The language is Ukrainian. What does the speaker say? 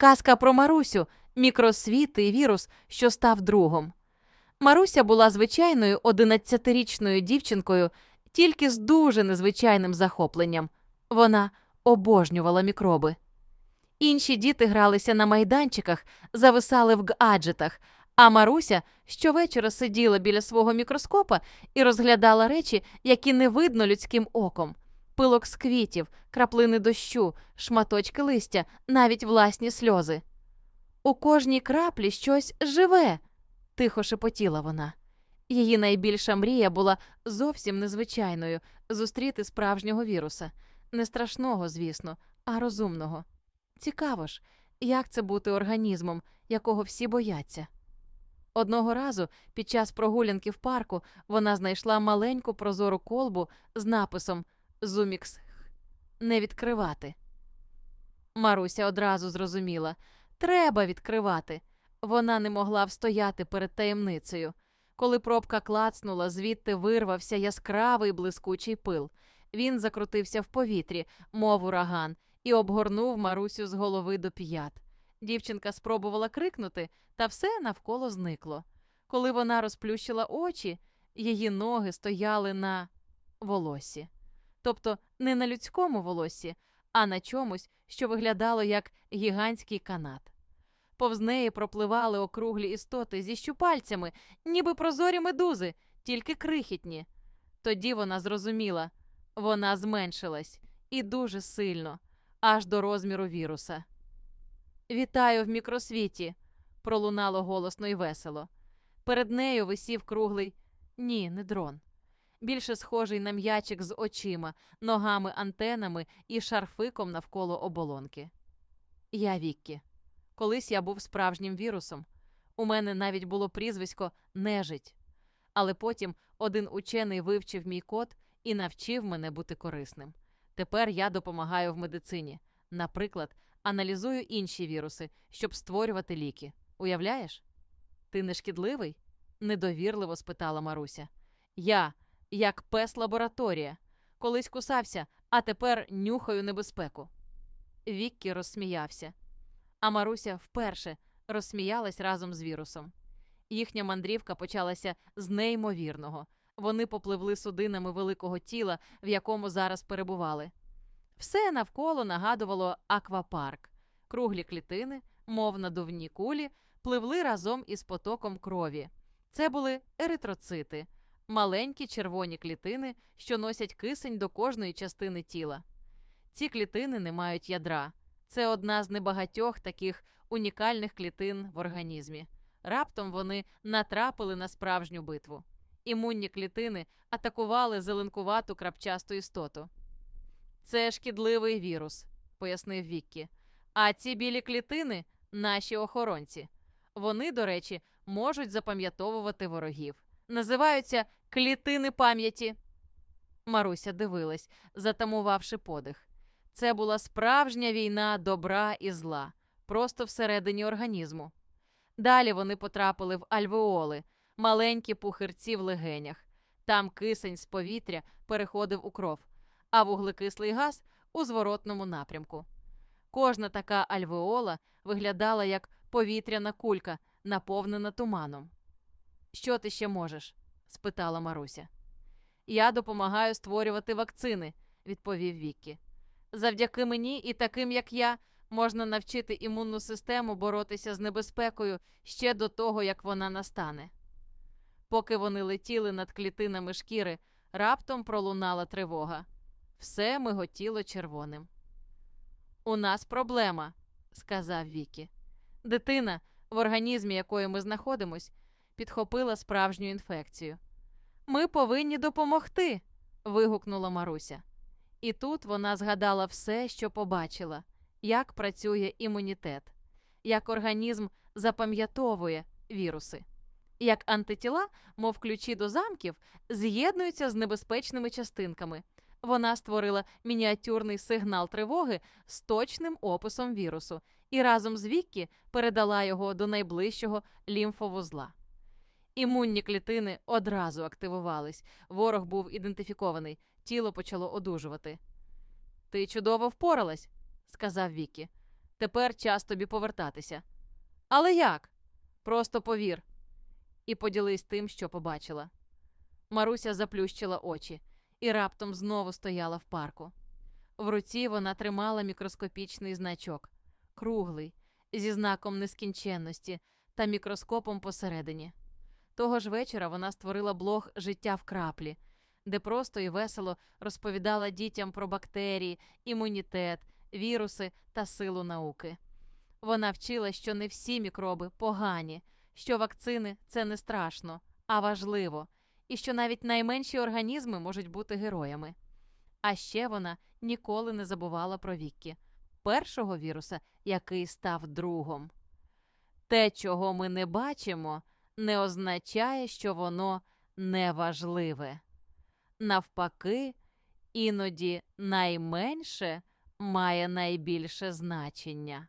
Казка про Марусю, мікросвіт і вірус, що став другом. Маруся була звичайною 11-річною дівчинкою, тільки з дуже незвичайним захопленням. Вона обожнювала мікроби. Інші діти гралися на майданчиках, зависали в гаджетах, а Маруся щовечора сиділа біля свого мікроскопа і розглядала речі, які не видно людським оком. Пилок з квітів, краплини дощу, шматочки листя, навіть власні сльози. У кожній краплі щось живе, тихо шепотіла вона. Її найбільша мрія була зовсім незвичайною зустріти справжнього віруса. Не страшного, звісно, а розумного. Цікаво ж, як це бути організмом, якого всі бояться. Одного разу під час прогулянки в парку вона знайшла маленьку прозору колбу з написом Зумікс не відкривати. Маруся одразу зрозуміла треба відкривати. Вона не могла встояти перед таємницею. Коли пробка клацнула, звідти вирвався яскравий блискучий пил. Він закрутився в повітрі, мов ураган, і обгорнув Марусю з голови до п'ят. Дівчинка спробувала крикнути, та все навколо зникло. Коли вона розплющила очі, її ноги стояли на волосі. Тобто не на людському волосі, а на чомусь, що виглядало як гігантський канат. Повз неї пропливали округлі істоти зі щупальцями, ніби прозорі медузи, тільки крихітні. Тоді вона зрозуміла вона зменшилась і дуже сильно, аж до розміру віруса. Вітаю в мікросвіті, пролунало голосно й весело. Перед нею висів круглий ні, не дрон. Більше схожий на м'ячик з очима, ногами, антенами і шарфиком навколо оболонки. Я Віккі. Колись я був справжнім вірусом. У мене навіть було прізвисько нежить. Але потім один учений вивчив мій код і навчив мене бути корисним. Тепер я допомагаю в медицині. Наприклад, аналізую інші віруси, щоб створювати ліки. Уявляєш? Ти не шкідливий? недовірливо спитала Маруся. Я, як пес лабораторія, колись кусався, а тепер нюхаю небезпеку. Віккі розсміявся. А Маруся вперше розсміялась разом з вірусом. Їхня мандрівка почалася з неймовірного. Вони попливли судинами великого тіла, в якому зараз перебували. Все навколо нагадувало аквапарк. Круглі клітини, мов надувні кулі, пливли разом із потоком крові. Це були еритроцити, маленькі червоні клітини, що носять кисень до кожної частини тіла. Ці клітини не мають ядра. Це одна з небагатьох таких унікальних клітин в організмі. Раптом вони натрапили на справжню битву. Імунні клітини атакували зеленкувату крапчасту істоту. Це шкідливий вірус, пояснив Віккі. А ці білі клітини наші охоронці. Вони, до речі, можуть запам'ятовувати ворогів. Називаються клітини пам'яті. Маруся дивилась, затамувавши подих. Це була справжня війна добра і зла, просто всередині організму. Далі вони потрапили в альвеоли, маленькі пухирці в легенях. Там кисень з повітря переходив у кров, а вуглекислий газ у зворотному напрямку. Кожна така альвеола виглядала як повітряна кулька, наповнена туманом. Що ти ще можеш? Спитала Маруся. Я допомагаю створювати вакцини, відповів Віккі. Завдяки мені і таким, як я, можна навчити імунну систему боротися з небезпекою ще до того, як вона настане. Поки вони летіли над клітинами шкіри, раптом пролунала тривога. Все миготіло червоним. У нас проблема, сказав Вікі. Дитина, в організмі якої ми знаходимось, підхопила справжню інфекцію. Ми повинні допомогти. вигукнула Маруся. І тут вона згадала все, що побачила, як працює імунітет, як організм запам'ятовує віруси, як антитіла, мов ключі до замків, з'єднуються з небезпечними частинками. Вона створила мініатюрний сигнал тривоги з точним описом вірусу і разом з Віккі передала його до найближчого лімфовузла. Імунні клітини одразу активувались. Ворог був ідентифікований, тіло почало одужувати. Ти чудово впоралась, сказав Вікі. Тепер час тобі повертатися. Але як? Просто повір. І поділись тим, що побачила. Маруся заплющила очі і раптом знову стояла в парку. В руці вона тримала мікроскопічний значок, круглий, зі знаком нескінченності та мікроскопом посередині. Того ж вечора вона створила блог Життя в краплі, де просто і весело розповідала дітям про бактерії, імунітет, віруси та силу науки. Вона вчила, що не всі мікроби погані, що вакцини це не страшно, а важливо, і що навіть найменші організми можуть бути героями. А ще вона ніколи не забувала про Віккі, першого віруса, який став другом. Те, чого ми не бачимо, не означає, що воно неважливе. Навпаки, іноді найменше має найбільше значення.